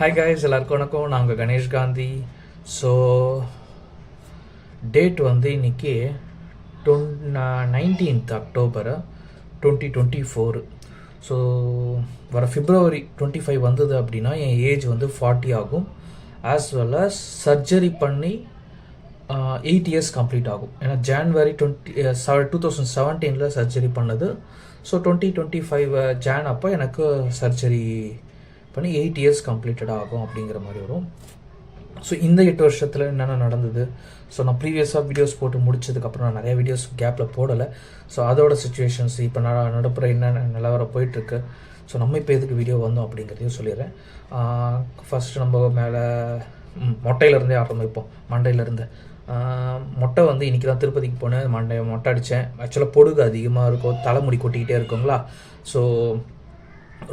Hi guys எல்லாருக்கும் வணக்கம். நான் உங்கள் கணேஷ் காந்தி. ஸோ டேட் வந்து இன்னைக்கு ton nineteenth October twenty twenty four so வர ஃபிப்ரவரி டுவெண்ட்டி ஃபைவ் வந்தது அப்படின்னா என் ஏஜ் வந்து ஃபார்ட்டி ஆகும். ஆஸ் வெல் அஸ் சர்ஜரி பண்ணி எயிட் இயர்ஸ் கம்ப்ளீட் ஆகும். ஏன்னா ஜான்வரி டுவெண்ட்டி டூ தௌசண்ட் செவன்டீனில் சர்ஜரி பண்ணது. So twenty twenty five Jan அப்போ எனக்கு சர்ஜரி பண்ணி எயிட் இயர்ஸ் கம்ப்ளீட்டட் ஆகும் அப்படிங்கிற மாதிரி வரும். ஸோ இந்த எட்டு வருஷத்தில் என்னென்ன நடந்தது? ஸோ நான் ப்ரீவியஸாக வீடியோஸ் போட்டு முடிச்சதுக்கப்புறம் நான் நிறைய வீடியோஸ் கேப்பில் போடலை. ஸோ அதோட சுச்சுவேஷன்ஸ் இப்போ நான் நடப்புற என்னென்ன நிலவரம் போயிட்டுருக்கு? ஸோ நம்ம இப்போ எதுக்கு வீடியோ வந்தோம் அப்படிங்கிறதையும் சொல்லிடுறேன். ஃபஸ்ட்டு நம்ம மேலே மொட்டையிலேருந்தே ஆரம்பிப்போம் மண்டையிலேருந்து. மொட்டை வந்து இன்றைக்கி தான் திருப்பதிக்கு போனேன். மண்டை மொட்டை அடித்தேன் ஆக்சுவலாக பொடுகு அதிகமாக இருக்கும். தலைமுடி கொட்டிக்கிட்டே இருக்குங்களா? ஸோ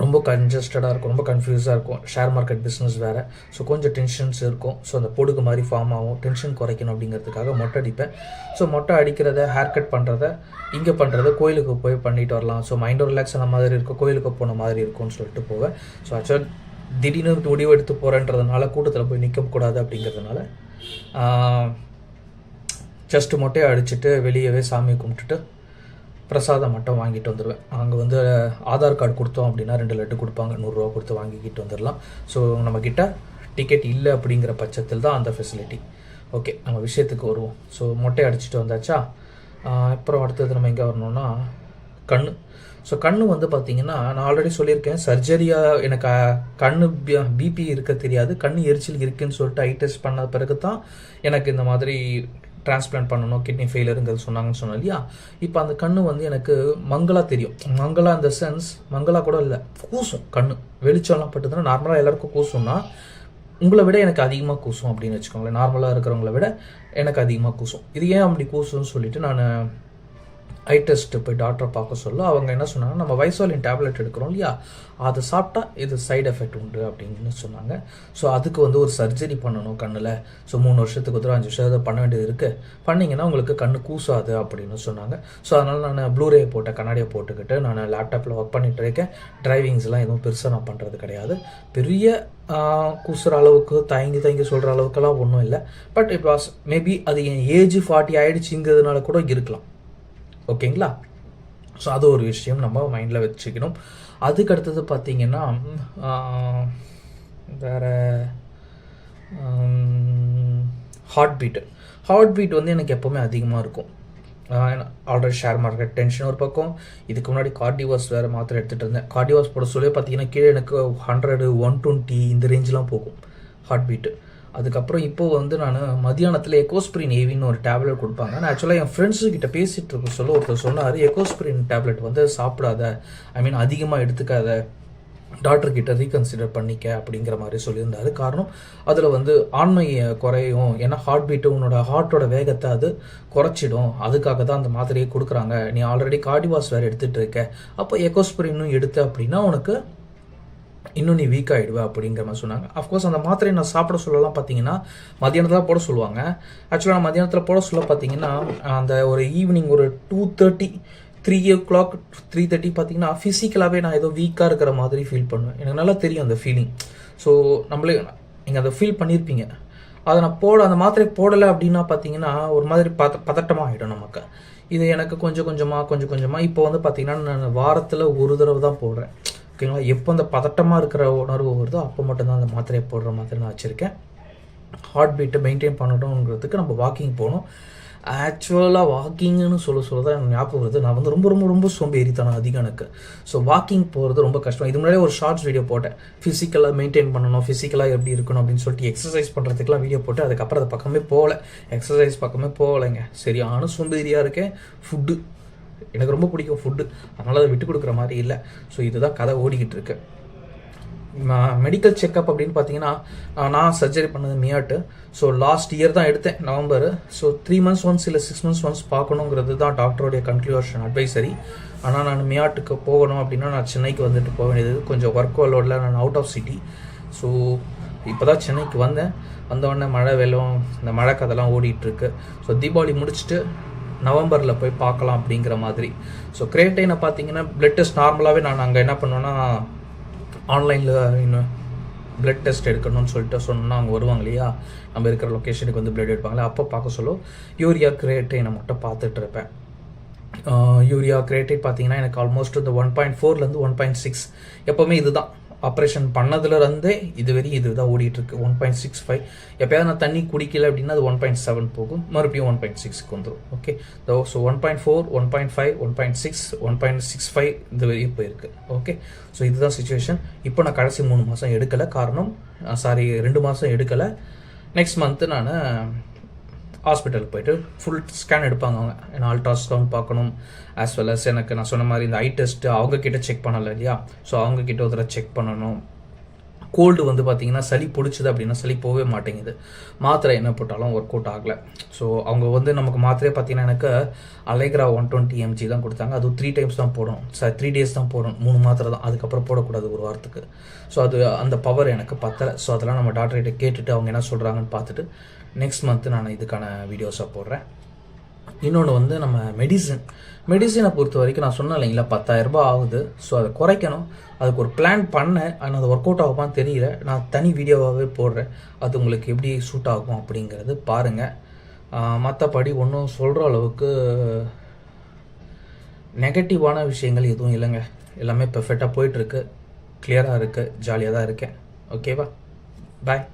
ரொம்ப கன்ஜஸ்டடாக இருக்கும் ரொம்ப கன்ஃபியூஸாக இருக்கும். ஷேர் மார்க்கெட் பிஸ்னஸ் வேறு. ஸோ கொஞ்சம் டென்ஷன்ஸ் இருக்கும். ஸோ அந்த பொடுகு மாதிரி ஃபார்ம் ஆகும். டென்ஷன் குறைக்கணும் அப்படிங்கிறதுக்காக மொட்டை அடிப்பேன். ஸோ மொட்டை அடிக்கிறத ஹேர் கட் பண்ணுறத இங்கே பண்ணுறத கோயிலுக்கு போய் பண்ணிட்டு வரலாம். ஸோ மைண்டும் ரிலாக்ஸ் ஆன மாதிரி இருக்கும். கோயிலுக்கு போன மாதிரி இருக்கும்னு சொல்லிட்டு போவேன். ஸோ ஆக்சுவலாக திடீர்னு முடிவு எடுத்து போகிறேன்றதுனால கூட்டத்தில் போய் நிற்கக்கூடாது அப்படிங்கிறதுனால ஜஸ்ட்டு மொட்டையை அடிச்சுட்டு வெளியவே சாமி கும்பிட்டுட்டு பிரசாதம் மட்டும் வாங்கிட்டு வந்துடுவேன் அங்கே வந்து ஆதார் கார்டு கொடுத்தோம் அப்படின்னா ரெண்டு லட்டு கொடுப்பாங்க. நூறுரூவா கொடுத்து வாங்கிக்கிட்டு வந்துடலாம் ஸோ நம்மக்கிட்ட டிக்கெட் இல்லை அப்படிங்கிற பட்சத்தில் தான் அந்த ஃபெசிலிட்டி ஓகே நம்ம விஷயத்துக்கு வருவோம். ஸோ மொட்டை அடிச்சுட்டு வந்தாச்சா? அப்புறம் அடுத்தது நம்ம எங்கே வரணும்னா கண் ஸோ கண் வந்து பார்த்தீங்கன்னா நான் ஆல்ரெடி சொல்லியிருக்கேன். சர்ஜரியாக எனக்கு கண் பிபி இருக்க தெரியாது. கண் எரிச்சல் இருக்குன்னு சொல்லிட்டு ஐ டெஸ்ட் பண்ண பிறகு தான் எனக்கு இந்த மாதிரி டிரான்ஸ்பிளான்ட் பண்ணணும் கிட்னி ஃபெயிலருங்கிறது சொன்னாங்கன்னு சொன்னோம் இல்லையா? இப்போ அந்த கண்ணு வந்து எனக்கு மங்களா தெரியும். மங்களா இந்த சென்ஸ் மங்களா கூட இல்லை கூசும் கண்ணு. வெளிச்சம்லாம் பட்டுதுன்னா நார்மலாக எல்லாருக்கும் கூசும்னா உங்களை விட எனக்கு அதிகமாக கூசும் அப்படின்னு வச்சுக்கோங்களேன். நார்மலாக இருக்கிறவங்கள விட எனக்கு அதிகமாக கூசும். இது ஏன் அப்படி கூசும்னு சொல்லிட்டு நான் ஐ டெஸ்ட்டு போய் டாக்டரை பார்க்க சொல்ல. அவங்க என்ன சொன்னாங்க நம்ம வைசோலின் டேப்லெட் எடுக்கிறோம் இல்லையா? அதை சாப்பிட்டா இது சைடு எஃபெக்ட் உண்டு அப்படின்னு சொன்னாங்க. ஸோ அதுக்கு வந்து ஒரு சர்ஜரி பண்ணணும் கண்ணில். ஸோ மூணு வருஷத்துக்கு ஒரு அஞ்சு வருஷம் பண்ண வேண்டியது இருக்குது பண்ணிங்கன்னா உங்களுக்கு கண்ணு கூசாது அப்படின்னு சொன்னாங்க. ஸோ அதனால் நான் ப்ளூரே போட்ட கண்ணாடியை போட்டுக்கிட்டு நான் லேப்டாப்பில் ஒர்க் பண்ணிகிட்டு இருக்கேன். டிரைவிங்ஸ்லாம் எதுவும் பெருசாக நான் பண்ணுறது கிடையாது. பெரிய கூசுகிற கூசுற அளவுக்கு தயங்கி தயங்கி சொல்கிற அளவுக்குலாம் ஒன்றும் இல்லை. பட் இட் வாஸ் மேபி அது என் ஏஜ் ஃபார்ட்டி ஆகிடுச்சிங்கிறதுனால கூட இருக்கலாம். ஓகேங்களா? ஸோ அது ஒரு விஷயம் நம்ம மைண்டில் வச்சுக்கணும். அதுக்கு அடுத்தது பார்த்தீங்கன்னா வேறு வேற ஹார்ட் பீட்டு ஹார்ட் பீட் வந்து எனக்கு எப்போவுமே அதிகமாக இருக்கும். ஆல்ரெடி ஷேர் மார்க்கெட் டென்ஷன் ஒரு பக்கம். இதுக்கு முன்னாடி கார்டிவாஸ் வேறு மாத்திரை எடுத்துகிட்டு இருந்தேன். கார்டிவாஸ் போட சொல்லி பார்த்தீங்கன்னா கீழே எனக்கு ஹண்ட்ரடு ஒன் டுவெண்ட்டி இந்த ரேஞ்செலாம் போகும். ஹார்ட் பீட்டு அதுக்கப்புறம் இப்போ வந்து நான் மதியானத்தில் எக்கோஸ்பிரின் ஏவின்னு ஒரு டேப்லெட் கொடுப்பாங்க. நான் ஆக்சுவலாக என் ஃப்ரெண்ட்ஸு கிட்ட பேசிகிட்டு இருக்க சொல்ல ஒருத்தர் சொன்னார் எக்கோஸ்பிரின் டேப்லெட் வந்து சாப்பிடாத. ஐ மீன் அதிகமாக எடுத்துக்காத. டாக்டர் கிட்ட ரீகன்சிடர் பண்ணிக்க அப்படிங்கிற மாதிரி சொல்லியிருந்தாரு. காரணம் அதில் வந்து ஆண்மை குறையும். ஏன்னா ஹார்ட் பீட்டு உன்னோட ஹார்ட்டோட வேகத்தை அது குறைச்சிடும். அதுக்காக தான் அந்த மாத்திரையை கொடுக்குறாங்க. நீ ஆல்ரெடி கார்டிவாஸ் வேறு எடுத்துகிட்டு இருக்க. அப்போ எக்கோஸ்பிரினும் எடுத்த அப்படின்னா உனக்கு இன்னும் நீ வீக் ஆகிடுவ அப்படிங்கிற மாதிரி சொன்னாங்க. அஃப்கோர்ஸ் அந்த மாத்திரையை நான் சாப்பிட சொல்லலாம் பார்த்தீங்கன்னா மதியானத்தில் போட சொல்லுவாங்க. ஆக்சுவலாக நான் மதியானத்தில் போட சொல்ல பார்த்தீங்கன்னா அந்த ஒரு ஈவினிங் ஒரு two thirty three o'clock three thirty பார்த்தீங்கன்னா ஃபிசிக்கலாகவே நான் ஏதோ வீக்காக இருக்கிற மாதிரி ஃபீல் பண்ணுவேன். எனக்கு நல்லா தெரியும் அந்த ஃபீலிங் ஸோ நம்மளே நீங்கள் அதை ஃபீல் பண்ணியிருப்பீங்க அதை நான் போட அந்த மாத்திரை போடலை அப்படின்னா பார்த்தீங்கன்னா ஒரு மாதிரி பத பதட்டமாக ஆகிடும் நமக்கு. இது எனக்கு கொஞ்சம் கொஞ்சமாக கொஞ்சம் கொஞ்சமாக இப்போ வந்து பார்த்தீங்கன்னா நான் வாரத்தில் ஒரு தடவை தான் போடுறேன். ஓகேங்களா? எப்போ அந்த பதட்டமாக இருக்கிற உணர்வு வருதோ அப்போ மட்டும்தான் அந்த மாத்திரையை போடுற மாதிரி நான் வச்சுருக்கேன். ஹார்ட் பீட்டை மெயின்டைன் பண்ணணுங்கிறதுக்கு நம்ம வாக்கிங் போகணும். ஆக்சுவலாக வாக்கிங்னு சொல்ல சொல்ல தான் எனக்கு ஞாபகம் வருது. நான் வந்து ரொம்ப ரொம்ப ரொம்ப சோம்பேறித்தனம் அதிகம் எனக்கு. ஸோ வாக்கிங் போகிறது ரொம்ப கஷ்டம். இது முன்னாடியே ஒரு ஷார்ட்ஸ் வீடியோ போட்டேன். ஃபிசிக்கலாக மெயின்டைன் பண்ணணும். ஃபிசிக்கலாக எப்படி இருக்கணும் அப்படின்னு சொல்லிட்டு எக்ஸசைஸ் பண்ணுறதுக்குலாம் வீடியோ போட்டு அதுக்கப்புறம் அது பக்கமே போகல. எக்ஸசைஸ் பக்கமே போகலைங்க. சரியான சோம்பேறியாக இருக்கேன். ஃபுட்டு எனக்கு ரொம்ப பிடிக்கும் ஃபுட்டு அதனால் அதை விட்டு கொடுக்குற மாதிரி இல்லை. ஸோ இதுதான் கதை ஓடிக்கிட்டு இருக்கு. மெடிக்கல் செக்கப் அப்படின்னு பார்த்தீங்கன்னா நான் சர்ஜரி பண்ணது மியாட்டு. ஸோ லாஸ்ட் இயர் தான் எடுத்தேன் November. So three months once இல்லை சிக்ஸ் மந்த்ஸ் ஒன்ஸ் பார்க்கணுங்கிறது தான் டாக்டருடைய கன்க்ளூஷன் அட்வைசரி ஆனால் நான் மியாட்டுக்கு போகணும் அப்படின்னா நான் சென்னைக்கு வந்துட்டு போக வேண்டியது. கொஞ்சம் ஒர்க் லோடில் நான் அவுட் ஆஃப் சிட்டி ஸோ இப்போ தான் சென்னைக்கு வந்தேன். வந்தவொடனே மழை வெள்ளம் இந்த மழை கதைலாம் ஓடிட்டுருக்கு ஸோ தீபாவளி முடிச்சுட்டு நவம்பரில் போய் பார்க்கலாம் அப்படிங்கிற மாதிரி. ஸோ கிரேட்டைனை பார்த்தீங்கன்னா பிளட் டெஸ்ட் நார்மலாகவே நான் அங்கே என்ன பண்ணுவேன்னா ஆன்லைனில் இன்னும் பிளட் டெஸ்ட் எடுக்கணும்னு சொல்லிட்டு சொன்னால் அவங்க வருவாங்க இல்லையா? நம்ம இருக்கிற லொக்கேஷனுக்கு வந்து பிளட் எடுப்பாங்களே அப்போ பார்க்க சொல்ல யூரியா கிரேட்டைனை மட்டும் பார்த்துட்டு இருப்பேன். யூரியா கிரியேட்டின் பார்த்தீங்கன்னா எனக்கு ஆல்மோஸ்ட் இந்த ஒன் பாயிண்ட் ஃபோர்லேருந்து ஒன் பாயிண்ட் சிக்ஸ் எப்போவுமே இதுதான். ஆப்ரேஷன் பண்ணதுலேருந்தே இது வரையும் இது தான் ஓடிட்டுருக்கு. ஒன் பாயிண்ட் சிக்ஸ் ஃபைவ் எப்போயாவது நான் தண்ணி குடிக்கல அப்படின்னா அது ஒன் பாயிண்ட் செவன் போகும். மறுபடியும் ஒன் பாயிண்ட் சிக்ஸ்க்கு வந்துடும் okay so one point four one point five one point six one point six five இது வரையும் போயிருக்கு. ஓகே ஸோ இதுதான் சுச்சுவேஷன் இப்போ நான் கடைசி மூணு மாதம் எடுக்கலை. காரணம் சாரி ரெண்டு மாதம் எடுக்கலை. நெக்ஸ்ட் மந்த்து நான் ஹாஸ்பிட்டலுக்கு போயிட்டு ஃபுல் ஸ்கேன் எடுப்பாங்க அவங்க. ஏன்னா அல்ட்ராசவுண்ட் பார்க்கணும் ஆஸ் வெல் அஸ் எனக்கு நான் சொன்ன மாதிரி இந்த ஐ டெஸ்ட்டு அவங்க கிட்ட செக் பண்ணலை இல்லையா? ஸோ அவங்க கிட்ட ஒரு தடவை செக் பண்ணணும். கோல்டு வந்து பார்த்தீங்கன்னா சளி பிடிச்சிது அப்படின்னா சளி போகவே மாட்டேங்குது. மாத்திரை என்ன போட்டாலும் ஒர்க் அவுட் ஆகலை. ஸோ அவங்க வந்து நமக்கு மாத்திரையே பார்த்தீங்கன்னா எனக்கு அலைக்ரா ஒன் டுவெண்ட்டி எம்ஜி தான் கொடுத்தாங்க. அதுவும் த்ரீ டைம்ஸ் தான் போடணும். சார் த்ரீ டேஸ் தான் போடணும். மூணு மாத்திரை தான். அதுக்கப்புறம் போடக்கூடாது ஒரு வாரத்துக்கு. ஸோ அது அந்த பவர் எனக்கு பத்தலை. ஸோ அதெல்லாம் நம்ம டாக்டர்கிட்ட கேட்டுட்டு அவங்க என்ன சொல்கிறாங்கன்னு பார்த்துட்டு நெக்ஸ்ட் மந்த்து நான் இதுக்கான வீடியோஸாக போடுறேன். இன்னொன்று வந்து நம்ம மெடிசன் மெடிசனை பொறுத்த வரைக்கும் நான் சொன்னேன் இல்லைங்களா பத்தாயிரரூபா ஆகுது. ஸோ அதை குறைக்கணும். அதுக்கு ஒரு பிளான் பண்ணேன். ஆனால் அது ஒர்க் அவுட் ஆகுமான்னு தெரியல. நான் தனி வீடியோவாகவே போடுறேன். அது உங்களுக்கு எப்படி சூட் ஆகும் அப்படிங்கிறது பாருங்கள் மற்றபடி ஒன்றும் சொல்கிற அளவுக்கு நெகட்டிவான விஷயங்கள் எதுவும் இல்லைங்க. எல்லாமே பெர்ஃபெக்டாக போயிட்டுருக்கு கிளியராக இருக்குது ஜாலியாக தான் இருக்கேன். ஓகேவா பாய்